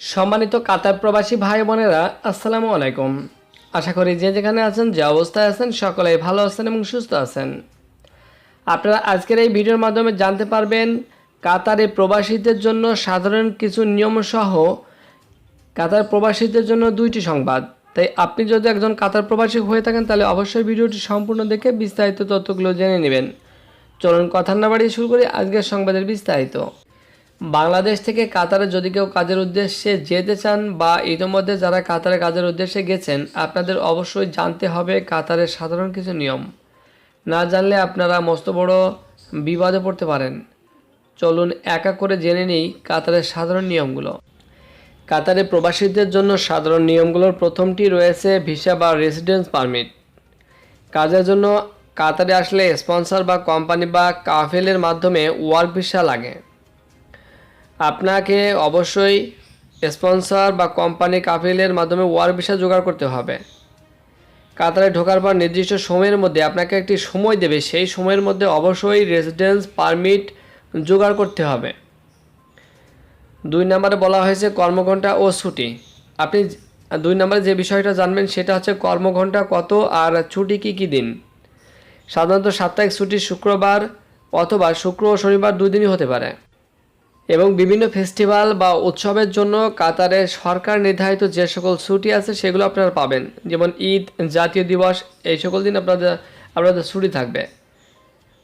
সম্মানিত কাতার প্রবাসী ভাই বোনেরা, আসসালামু আলাইকুম। আশা করি যে যেখানে আছেন, যে অবস্থায় আছেন, সকলেই ভালো আছেন এবং সুস্থ আছেন। আপনারা আজকের এই ভিডিওর মাধ্যমে জানতে পারবেন, কাতারে প্রবাসীদের জন্য সাধারণ কিছু নিয়ম সহ কাতার প্রবাসীদের জন্য দুইটি সংবাদ। তাই আপনি যদি একজন কাতার প্রবাসী হয়ে থাকেন, তাহলে অবশ্যই ভিডিওটি সম্পূর্ণ দেখে বিস্তারিত তথ্যগুলো জেনে নেবেন। চলুন কথা না বাড়িয়ে শুরু করি আজকের সংবাদের বিস্তারিত। বাংলাদেশ থেকে কাতারে যদি কেউ কাজের উদ্দেশ্যে যেতে চান বা ইতিমধ্যে যারা কাতারে কাজের উদ্দেশ্যে গেছেন, আপনাদের অবশ্যই জানতে হবে কাতারের সাধারণ কিছু নিয়ম। না জানলে আপনারা মস্ত বড় বিবাদে পড়তে পারেন। চলুন এক করে জেনে নিই কাতারের সাধারণ নিয়মগুলো। কাতারে প্রবাসীদের জন্য সাধারণ নিয়মগুলোর প্রথমটি রয়েছে ভিসা বা রেসিডেন্স পারমিট। কাজের জন্য কাতারে আসলে স্পন্সর বা কোম্পানি বা কাফেলের মাধ্যমে ওয়ার্ক ভিসা লাগে। আপনাকে অবশ্যই স্পন্সর বা কোম্পানি কাফিলের মাধ্যমে ওয়ার্ক ভিসা জোগাড় করতে হবে। কাতারে ঢোকার পর নির্দিষ্ট সময়ের মধ্যে আপনাকে একটি সময় দেবে। সেই সময়ের মধ্যে অবশ্যই রেসিডেন্স পারমিট জোগাড় করতে হবে। দুই নম্বরে বলা হয়েছে কর্মঘণ্টা ও ছুটি। আপনি দুই নম্বরে যে বিষয়টা জানবেন সেটা হচ্ছে কর্মঘণ্টা কত আর ছুটি কী কী দিন। সাধারণত সাপ্তাহিক ছুটি শুক্রবার অথবা শুক্র ও শনিবার দুই দিনই হতে পারে। এবং বিভিন্ন ফেস্টিভ্যাল বা উৎসবের জন্য কাতারে সরকার নির্ধারিত যে সকল ছুটি আছে সেগুলো আপনারা পাবেন। যেমন ঈদ, জাতীয় দিবস, এই সকল দিন আপনাদের আপনাদের ছুটি থাকবে।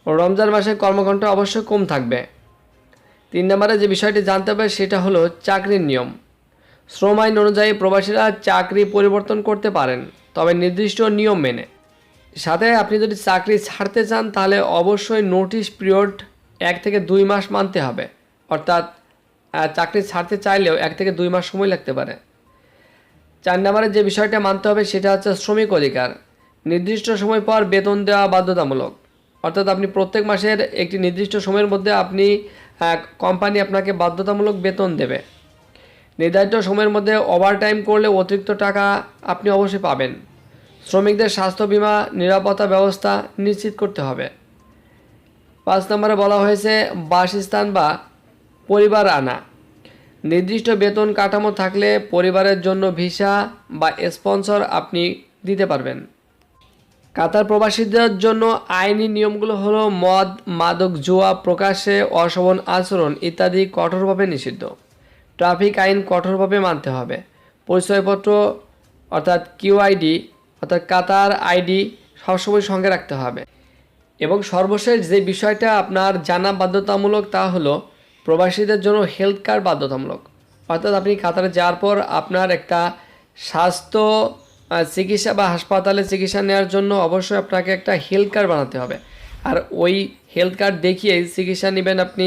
রমজান মাসে কর্মঘণ্টা অবশ্যই কম থাকবে। তিন নম্বরে যে বিষয়টি জানতে হবে সেটা হলো চাকরির নিয়ম। শ্রম আইন অনুযায়ী প্রবাসীরা চাকরি পরিবর্তন করতে পারেন, তবে নির্দিষ্ট নিয়ম মেনে। সাথে আপনি যদি চাকরি ছাড়তে চান তাহলে অবশ্যই নোটিশ পিরিয়ড এক থেকে দুই মাস মানতে হবে। অর্থাৎ চাকরি ছাড়তে চাইলেও এক থেকে দুই মাস সময় লাগতে পারে। চার নম্বরে যে বিষয়টা মানতে হবে সেটা হচ্ছে শ্রমিক অধিকার। নির্দিষ্ট সময় পর বেতন দেওয়া বাধ্যতামূলক। অর্থাৎ আপনি প্রত্যেক মাসের একটি নির্দিষ্ট সময়ের মধ্যে আপনি কোম্পানি আপনাকে বাধ্যতামূলক বেতন দেবে। নির্ধারিত সময়ের মধ্যে ওভারটাইম করলে অতিরিক্ত টাকা আপনি অবশ্যই পাবেন। শ্রমিকদের স্বাস্থ্য বীমা নিরাপত্তা ব্যবস্থা নিশ্চিত করতে হবে। পাঁচ নম্বরে বলা হয়েছে বাসস্থান বা পরিবার আনা। নির্দিষ্ট বেতন কাঠামো থাকলে পরিবারের জন্য ভিসা বা স্পন্সর আপনি দিতে পারবেন। কাতার প্রবাসীদের জন্য আইনি নিয়মগুলো হলো মদ, মাদক, জুয়া, প্রকাশ্যে অশোভন আচরণ ইত্যাদি কঠোরভাবে নিষিদ্ধ। ট্রাফিক আইন কঠোরভাবে মানতে হবে। পরিচয়পত্র অর্থাৎ কিউ কিউআইডি অর্থাৎ কাতার আইডি সবসময় সঙ্গে রাখতে হবে। এবং সর্বশেষ যে বিষয়টা আপনার জানা বাধ্যতামূলক তা হলো প্রবাসীদের জন্য হেলথ কার্ড বাধ্যতামূলক। অর্থাৎ আপনি কাতারে যাওয়ার পর আপনার একটা স্বাস্থ্য চিকিৎসা বা হাসপাতালে চিকিৎসা নেওয়ার জন্য অবশ্যই আপনাকে একটা হেলথ কার্ড বানাতে হবে। আর ওই হেলথ কার্ড দেখিয়েই চিকিৎসা নেবেন আপনি,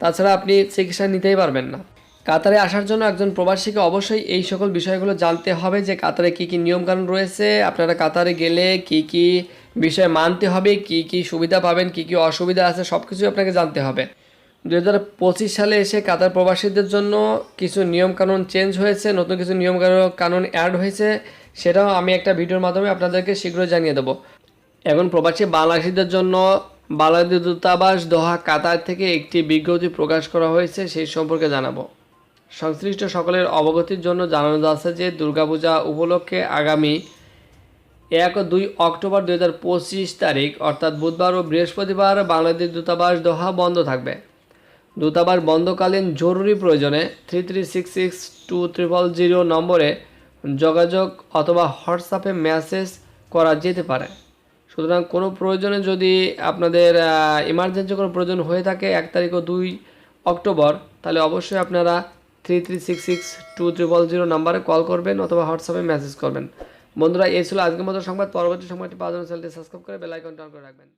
তাছাড়া আপনি চিকিৎসা নিতেই পারবেন না। কাতারে আসার জন্য একজন প্রবাসীকে অবশ্যই এই সকল বিষয়গুলো জানতে হবে যে কাতারে কী কী নিয়মকানুন রয়েছে, আপনারা কাতারে গেলে কি কি বিষয় মানতে হবে, কি কি সুবিধা পাবেন, কি কি অসুবিধা আছে সব কিছুই আপনাকে জানতে হবে। দু হাজার পঁচিশ সালে এসে কাতার প্রবাসীদের জন্য কিছু নিয়মকানুন চেঞ্জ হয়েছে, নতুন কিছু নিয়ম কানুন অ্যাড হয়েছে, সেটাও আমি একটা ভিডিওর মাধ্যমে আপনাদেরকে শীঘ্রই জানিয়ে দেবো। এখন প্রবাসী বাংলাদেশিদের জন্য বাংলাদেশ দূতাবাস দোহা, কাতার থেকে একটি বিজ্ঞপ্তি প্রকাশ করা হয়েছে, সেই সম্পর্কে জানাব। সংশ্লিষ্ট সকলের অবগতির জন্য জানানো যাচ্ছে যে দুর্গাপূজা উপলক্ষে আগামী এক ও দুই অক্টোবর দুই হাজার পঁচিশ তারিখ, অর্থাৎ বুধবার ও বৃহস্পতিবার বাংলাদেশ দূতাবাস দোহা বন্ধ থাকবে। দূতাবাস বন্ধকালীন জরুরি প্রয়োজনে three three six two zero নম্বরে যোগাযোগ অথবা হোয়াটসঅ্যাপে মেসেজ করা যেতে পারে। সুতরাং কোনো প্রয়োজনে যদি আপনাদের ইমার্জেন্সি কোনো প্রয়োজন হয়ে থাকে এক তারিখ ও দুই অক্টোবর, তাহলে অবশ্যই আপনারা three three six six two zero নাম্বারে কল করবেন অথবা হোয়াটসঅ্যাপে মেসেজ করবেন। বন্ধুরা, এই ছিল আজকের মতো সংবাদ। পরবর্তী সময়টি পাওয়ার জন্য চ্যানেলটি সাবস্ক্রাইব করে বেল আইকনটা অন করে রাখবেন।